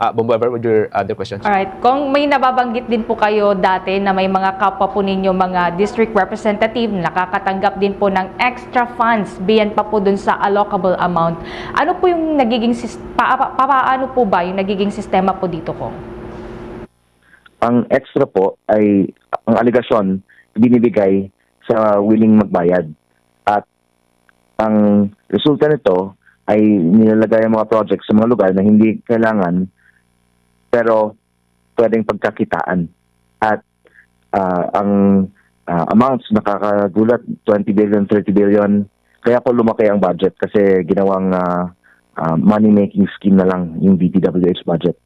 Uh, Bombover, with your other questions? Alright, kung may nababanggit din po kayo dati na may mga kapwa po ninyo mga district representative na nakakatanggap din po ng extra funds biyan pa po dun sa allocable amount. Ano po yung nagiging sis- pa, pa- paano po ba yung nagiging sistema po dito ko? Ang extra po ay ang aligasyon binibigay sa willing magbayad. At ang resulta nito ay nilalagay ang mga projects sa mga lugar na hindi kailangan pero pwedeng pagkakitaan. At ah, ang ah, amounts nakakagulat 20 billion, 30 billion. Kaya po lumaki ang budget kasi ginawang ah, ah, money-making scheme na lang yung DPWH budget.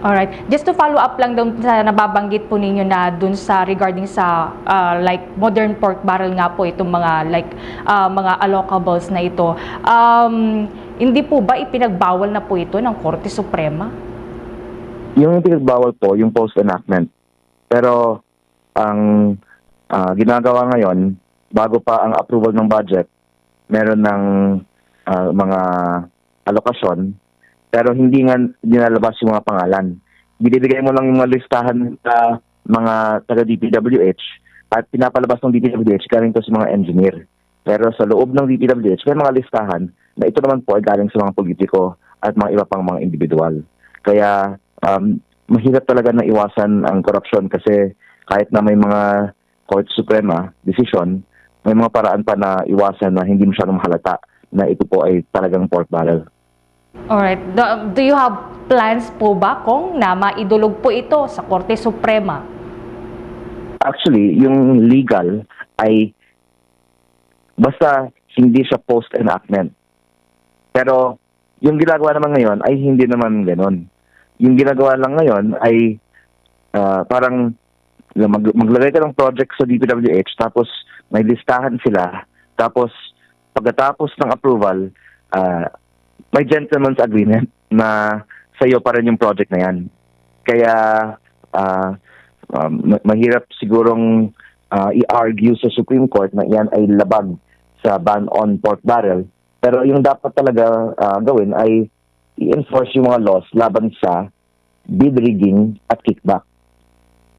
Alright, just to follow up lang doon sa nababanggit po ninyo na dun sa regarding sa ah, like modern pork barrel nga po itong mga like ah, mga allocables na ito. Um, hindi po ba ipinagbawal na po ito ng Korte Suprema? Yung pinagbawal po, yung post-enactment. Pero ang ah, ginagawa ngayon, bago pa ang approval ng budget, meron ng ah, mga alokasyon, pero hindi nga dinalabas yung mga pangalan. Binibigay mo lang yung mga listahan sa mga taga-DPWH at pinapalabas ng DPWH galing to sa mga engineer. Pero sa loob ng DPWH, may mga listahan na ito naman po ay galing sa mga politiko at mga iba pang mga individual. Kaya um, mahirap talaga na iwasan ang korupsyon kasi kahit na may mga Court Suprema decision, may mga paraan pa na iwasan na hindi masyadong halata na ito po ay talagang pork barrel. Alright, do, do you have plans po ba kung na maidulog po ito sa Korte Suprema? Actually, yung legal ay basta hindi siya post-enactment. Pero yung ginagawa naman ngayon ay hindi naman ganon. Yung ginagawa lang ngayon ay ah, parang mag, maglagay ka ng project sa DPWH tapos may listahan sila tapos pagkatapos ng approval ah, may gentleman's agreement na sa iyo pa rin yung project na yan. Kaya ah, um, ma- mahirap sigurong ah, i-argue sa Supreme Court na yan ay labag sa ban on pork barrel. Pero yung dapat talaga ah, gawin ay i-enforce yung mga laws laban sa bid rigging at kickback.